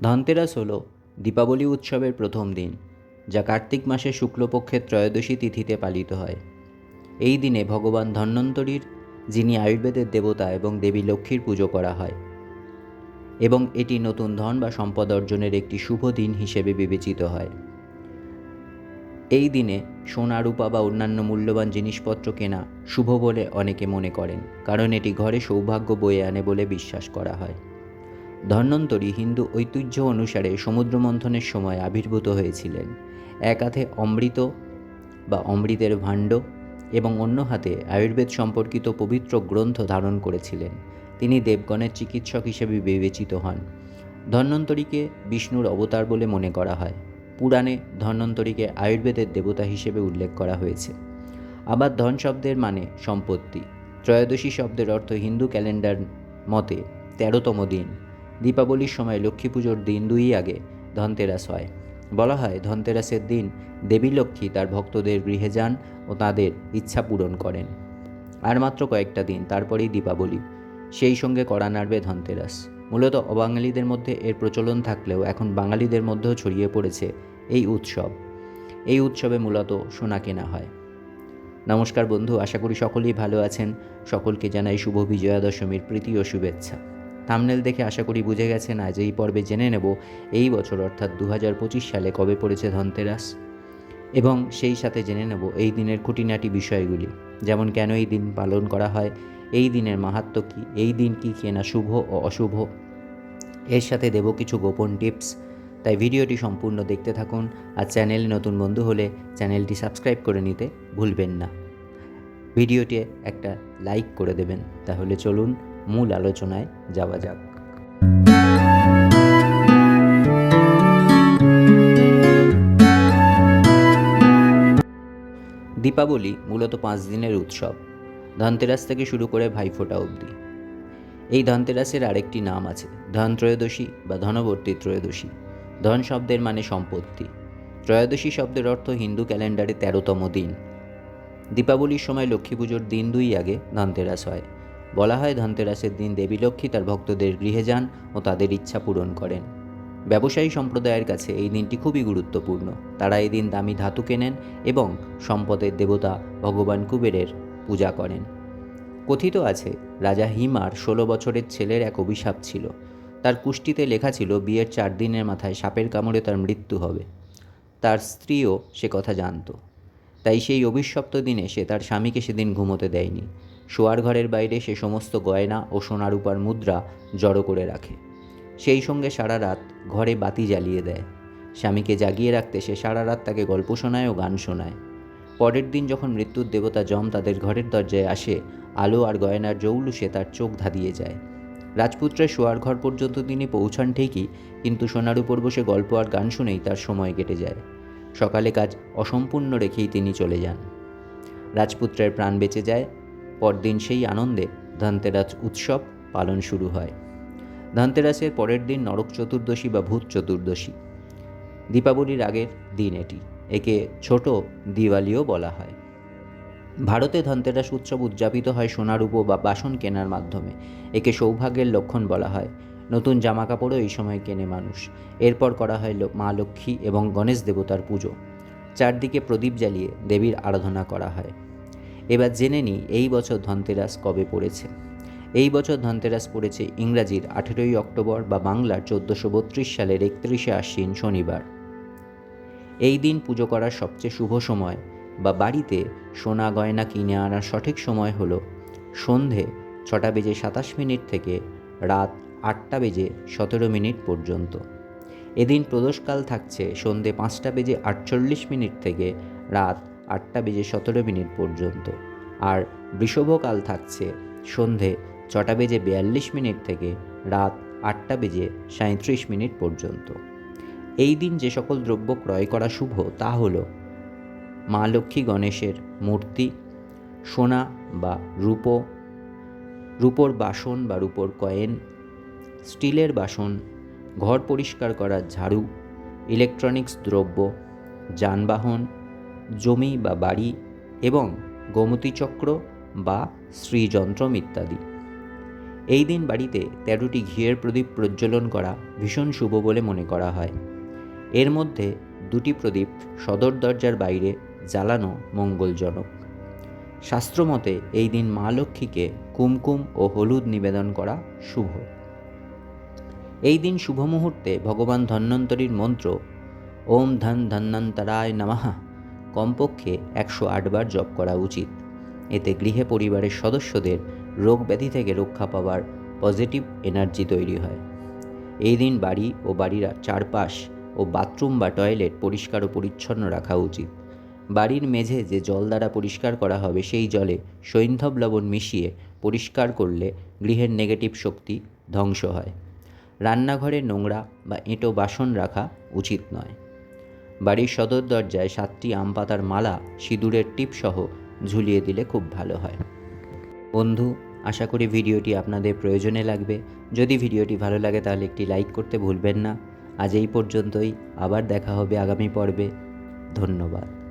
ধনতেরাস হল দীপাবলি উৎসবের প্রথম দিন, যা কার্তিক মাসে শুক্লপক্ষের ত্রয়োদশী তিথিতে পালিত হয়। এই দিনে ভগবান ধন্বন্তরীর, যিনি আয়ুর্বেদের দেবতা এবং দেবী লক্ষ্মীর পুজো করা হয়, এবং এটি নতুন ধন বা সম্পদ অর্জনের একটি শুভ দিন হিসেবে বিবেচিত হয়। এই দিনে সোনা, রূপা বা অন্যান্য মূল্যবান জিনিসপত্র কেনা শুভ বলে অনেকে মনে করেন, কারণ এটি ঘরে সৌভাগ্য বয়ে আনে বলে বিশ্বাস করা হয়। ধন্বন্তরী হিন্দু ঐতিহ্য অনুসারে সমুদ্র মন্থনের সময় আবির্ভূত হয়েছিলেন। এক হাতে অমৃত বা অমৃতের ভাণ্ড এবং অন্য হাতে আয়ুর্বেদ সম্পর্কিত পবিত্র গ্রন্থ ধারণ করেছিলেন। তিনি দেবগণের চিকিৎসক হিসেবে বিবেচিত হন। ধন্বন্তরীকে বিষ্ণুর অবতার বলে মনে করা হয়। পুরাণে ধন্বন্তরীকে আয়ুর্বেদের দেবতা হিসেবে উল্লেখ করা হয়েছে। আবার ধন শব্দের মানে সম্পত্তি। ত্রয়োদশী শব্দের অর্থ হিন্দু ক্যালেন্ডার মতে তেরোতম দিন। দীপাবলির সময় লক্ষ্মী পুজোর দিন দুই আগে ধনতেরাস হয়। বলা হয়, ধনতেরাসের দিন দেবী লক্ষ্মী তার ভক্তদের গৃহে যান ও তাদের ইচ্ছা পূরণ করেন। আর মাত্র কয়েকটা দিন তারপরেই দীপাবলি। সেই সঙ্গে কড়া নাড়বে ধনতেরাস। মূলত অবাঙালিদের মধ্যে এর প্রচলন থাকলেও এখন বাঙালিদের মধ্যেও ছড়িয়ে পড়েছে এই উৎসব। এই উৎসবে মূলত সোনা কেনা হয়। নমস্কার বন্ধু, আশা করি সকলেই ভালো আছেন। সকলকে জানাই শুভ বিজয়া দশমীর প্রীতি ও শুভেচ্ছা। থামনেল দেখে আশা করি বুঝে গেছেন, আজ এই পর্বে জেনে নেব এই বছর, অর্থাৎ দু হাজার পঁচিশ সালে কবে পড়েছে ধনতেরাস। এবং সেই সাথে জেনে নেব এই দিনের খুঁটিনাটি বিষয়গুলি, যেমন কেন এই দিন পালন করা হয়, এই দিনের মাহাত্ম্য কী, এই দিন কি কেনা শুভ ও অশুভ। এর সাথে দেব কিছু গোপন টিপস। তাই ভিডিওটি সম্পূর্ণ দেখতে থাকুন, আর চ্যানেল নতুন বন্ধু হলে চ্যানেলটি সাবস্ক্রাইব করে নিতে ভুলবেন না। ভিডিওটি একটা লাইক করে দেবেন। তাহলে চলুন মূল আলোচনায় যাওয়া যাক। দীপাবলি মূলত পাঁচ দিনের উৎসব, ধনতেরাস থেকে শুরু করে ভাইফোঁটা অবধি। এই ধনতেরাসের আরেকটি নাম আছে ধন ত্রয়োদশী বা ধনবর্তী ত্রয়োদশী। ধন শব্দের মানে সম্পত্তি। ত্রয়োদশী শব্দের অর্থ হিন্দু ক্যালেন্ডারে তেরোতম দিন। দীপাবলির সময় লক্ষ্মী পুজোর দিন দুই আগে ধনতেরাস হয়। বলা হয় ধনতেরাসের দিন দেবী লক্ষ্মী তার ভক্তদের গৃহে যান ও তাদের ইচ্ছা পূরণ করেন। ব্যবসায়ী সম্প্রদায়ের কাছে এই দিনটি খুবই গুরুত্বপূর্ণ। তারা এই দিন দামি ধাতু কেনেন এবং সম্পদের দেবতা ভগবান কুবেরের পূজা করেন। কথিত আছে, রাজা হিমার ষোলো বছরের ছেলের এক অভিশাপ ছিল। তার কুষ্টিতে লেখা ছিল, বিয়ের চার দিনের মাথায় সাপের কামড়ে তার মৃত্যু হবে। তার স্ত্রীও সে কথা জানত। তাই সেই অভিশপ্ত দিনে সে তার স্বামীকে সেদিন ঘুমোতে দেয়নি। শোয়ার ঘরের বাইরে সে সমস্ত গয়না ও সোনারূপার মুদ্রা জড়ো করে রাখে। সেই সঙ্গে সারা রাত ঘরে বাতি জ্বালিয়ে দেয়। স্বামীকে জাগিয়ে রাখতে সে সারা রাত তাকে গল্প শোনায় ও গান শোনায়। পরের দিন যখন মৃত্যুর দেবতা যম তাদের ঘরের দরজায় আসে, আলো আর গয়নার জৌলুসে তার চোখ ধাঁধিয়ে যায়। রাজপুত্রের শোয়ার ঘর পর্যন্ত তিনি পৌঁছান ঠিকই, কিন্তু সোনার উপর বসে গল্প আর গান শুনেই তার সময় কেটে যায়। সকালে কাজ অসম্পূর্ণ রেখেই তিনি চলে যান। রাজপুত্রের প্রাণ বেঁচে যায় পরদিন সেই আনন্দে ধনতেরাস উৎসব পালন শুরু হয়। ধনতেরাসের পরের দিন নরক চতুর্দশী বা ভূত চতুর্দশী। দীপাবলির আগের দিন এটি, একে ছোট দিওয়ালিও বলা হয়। ভারতে ধনতেরাস উৎসব উদযাপিত হয় সোনারূপ বা বাসন কেনার মাধ্যমে। একে সৌভাগ্যের লক্ষণ বলা হয়। নতুন জামা কাপড়ও এই সময় কেনে মানুষ। এরপর করা হয় মা লক্ষ্মী এবং গণেশ দেবতার পুজো। চারদিকে প্রদীপ জ্বালিয়ে দেবীর আরাধনা করা হয়। এবার জেনে নিই এই বছর ধনতেরাস কবে পড়েছে। এই বছর ধনতেরাস পড়েছে ইংরাজির আঠেরোই অক্টোবর বা বাংলার চোদ্দোশো বত্রিশ সালের একত্রিশে আশ্বিন শনিবার। এই দিন পুজো করার সবচেয়ে শুভ সময় বা বাড়িতে সোনা গয়না কিনে আনার সঠিক সময় হল সন্ধে ছটা বেজে সাতাশ মিনিট থেকে রাত আটটা বেজে সতেরো মিনিট পর্যন্ত। এদিন প্রদোষকাল থাকছে সন্ধে পাঁচটা বেজে আটচল্লিশ মিনিট থেকে রাত আটটা বেজে সতেরো মিনিট পর্যন্ত। আর বৃষভকাল থাকছে সন্ধে ছটা বেজে বিয়াল্লিশ মিনিট থেকে রাত আটটা বেজে সাঁত্রিশ মিনিট পর্যন্ত। এই দিন যে সকল দ্রব্য ক্রয় করা শুভ তা হল মা লক্ষ্মী গণেশের মূর্তি, সোনা বা রূপো, রূপোর বাসন বা রূপোর কয়েন, স্টিলের বাসন, ঘর পরিষ্কার করার ঝাড়ু, ইলেকট্রনিক্স দ্রব্য, যানবাহন জমি বা বাড়ি এবং গোমতী চক্র বা শ্রীযন্ত্রম ইত্যাদি। এই দিন বাড়িতে তেরোটি ঘিয়ের প্রদীপ প্রজ্বলন করা ভীষণ শুভ বলে মনে করা হয়। এর মধ্যে দুটি প্রদীপ সদর দরজার বাইরে জ্বালানো মঙ্গলজনক। শাস্ত্রমতে এই দিন মা লক্ষ্মীকে কুমকুম ও হলুদ নিবেদন করা শুভ। এই দিন শুভ মুহূর্তে ভগবান ধন্বন্তরীর মন্ত্র, ওম ধন ধন্বন্তরায় নমঃ। কমপক্ষে একশো আটবার জপ করা উচিত। এতে গৃহে পরিবারের সদস্যদের রোগ ব্যাধি থেকে রক্ষা পাওয়ার পজিটিভ এনার্জি তৈরি হয়। এই দিন বাড়ি ও বাড়ির চারপাশ ও বাথরুম বা টয়লেট পরিষ্কার ও পরিচ্ছন্ন রাখা উচিত। বাড়ির মেঝে যে জল দ্বারা পরিষ্কার করা হবে সেই জলে সৈন্ধব লবণ মিশিয়ে পরিষ্কার করলে গৃহের নেগেটিভ শক্তি ধ্বংস হয়। রান্নাঘরে নোংরা বা এঁটো বাসন রাখা উচিত নয়। বাড়ির সদর দরজায় সাতটি আম পাতার মালা, সিঁদুরের টিপসহ ঝুলিয়ে দিলে খুব ভালো হয়। বন্ধু, আশা করি ভিডিওটি আপনাদের প্রয়োজনে লাগবে। যদি ভিডিওটি ভালো লাগে তাহলে একটি লাইক করতে ভুলবেন না। আজ এই পর্যন্তই। আবার দেখা হবে আগামী পর্বে। ধন্যবাদ।